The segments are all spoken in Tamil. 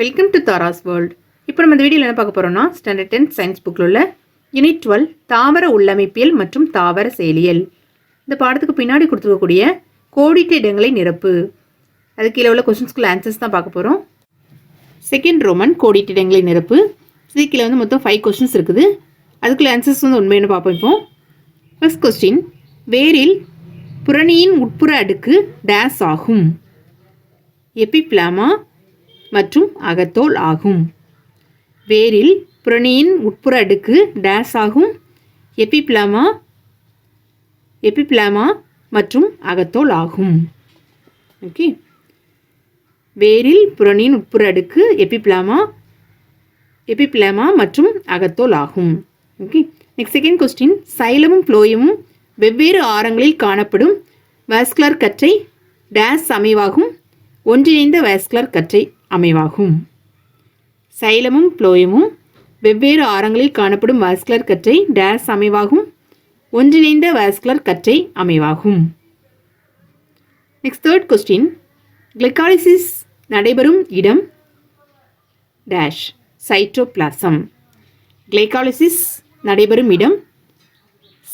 வெல்கம் டு தாராஸ் வேர்ல்ட் இப்போ நம்ம இந்த வீடியோவில் என்ன பார்க்க போகிறோம்னா ஸ்டாண்டர்ட் டென்த் சயின்ஸ் புக்கில் உள்ள யூனிட் டுவெல் தாவர உள்ளமைப்பியல் மற்றும் தாவர செயலியல். இந்த பாடத்துக்கு பின்னாடி கொடுத்துருக்கக்கூடிய கோடிட்ட இடங்களை நிரப்பு. அது கீழே உள்ள கொஸ்டின்ஸ்குள்ள ஆன்சர்ஸ் தான் பார்க்க போகிறோம் செகண்ட் ரோமன் கோடிட்ட இடங்களை நிரப்பு. இது வந்து மொத்தம் ஃபைவ் கொஸ்டின்ஸ் இருக்குது. அதுக்குள்ள ஆன்சர்ஸ் வந்து உண்மையான பார்ப்போம் இப்போ? ஃபர்ஸ்ட் கொஸ்டின் வேரில் புரணியின் உட்புற அடுக்கு டேஸ் ஆகும். எபிப்ளாமா மற்றும் அகத்தோல் ஆகும். வேரில் புரணியின் உட்புற அடுக்கு டேஸ் ஆகும். எபிப்ளாமா எபிப்ளாமா மற்றும் அகத்தோல் ஆகும். ஓகே. வேரில் புரணியின் உட்புற அடுக்கு எபிப்ளாமா எபிப்ளாமா மற்றும் அகத்தோல் ஆகும். ஓகே. நெக்ஸ்ட் செகண்ட் கொஸ்டின் சைலமும் புளோயமும் வெவ்வேறு ஆரங்களில் காணப்படும் வாஸ்குலர் கற்றை டேஸ் அமைவாகும். ஒன்றிணைந்த வாஸ்குலர் கற்றை அமைவாகும். சைலமும் புளோயமும் வெவ்வேறு ஆரங்களில் காணப்படும் வாஸ்குலர் கற்றை டேஸ் அமைவாகும். ஒன்றிணைந்த வாஸ்குலர் கற்றை அமைவாகும். நெக்ஸ்ட் தேர்ட் கொஸ்டின் கிளைகாலிசிஸ் நடைபெறும் இடம் டேஷ் சைட்டோபிளாசம். கிளைகாலிசிஸ் நடைபெறும் இடம்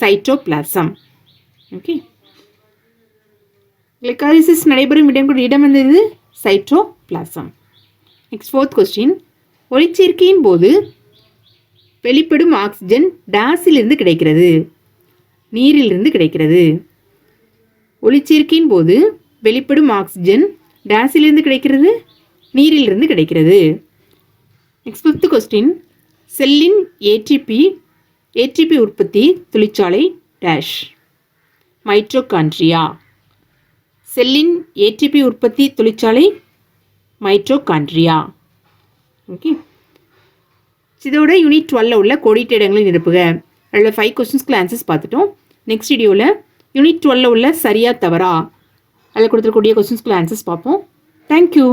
சைட்டோபிளாசம். ஓகே கிளைகாலிசிஸ் நடைபெறும் இடம் கூட இடம் வந்தது சைட்டோபிளாசம். நெக்ஸ்ட் ஃபோர்த் கொஸ்டின் ஒளிச்சேர்க்கையின் போது வெளிப்படும் ஆக்சிஜன் டேஸிலிருந்து கிடைக்கிறது. நீரிலிருந்து கிடைக்கிறது. ஒளிச்சேர்க்கையின் போது வெளிப்படும் ஆக்சிஜன் டேஸிலிருந்து கிடைக்கிறது. நீரிலிருந்து கிடைக்கிறது. நெக்ஸ்ட் ஃபிஃப்த் கொஸ்டின் செல்லின் ஏடிபி ஏடிபி உற்பத்தி தொழிற்சாலை டேஷ் மைட்ரோகான்ட்ரியா செல்லின் ஏடிபி உற்பத்தி தொழிற்சாலை மைட்ரோகான்ட்ரியா ஓகே இதோட யூனிட் டுவெல்ல உள்ள கோடிட்ட இடங்களை நிரப்புக. அதில் ஃபைவ் கொஸ்டின்ஸ்க்கு ஆன்சர்ஸ் பார்த்துட்டோம். நெக்ஸ்ட் வீடியோவில் யூனிட் டுவெல்ல உள்ள சரியா தவறா அதில் கொடுத்துருக்கூடிய கொஸ்டின்ஸ்க்கு ஆன்சர்ஸ் பார்ப்போம். தேங்க்யூ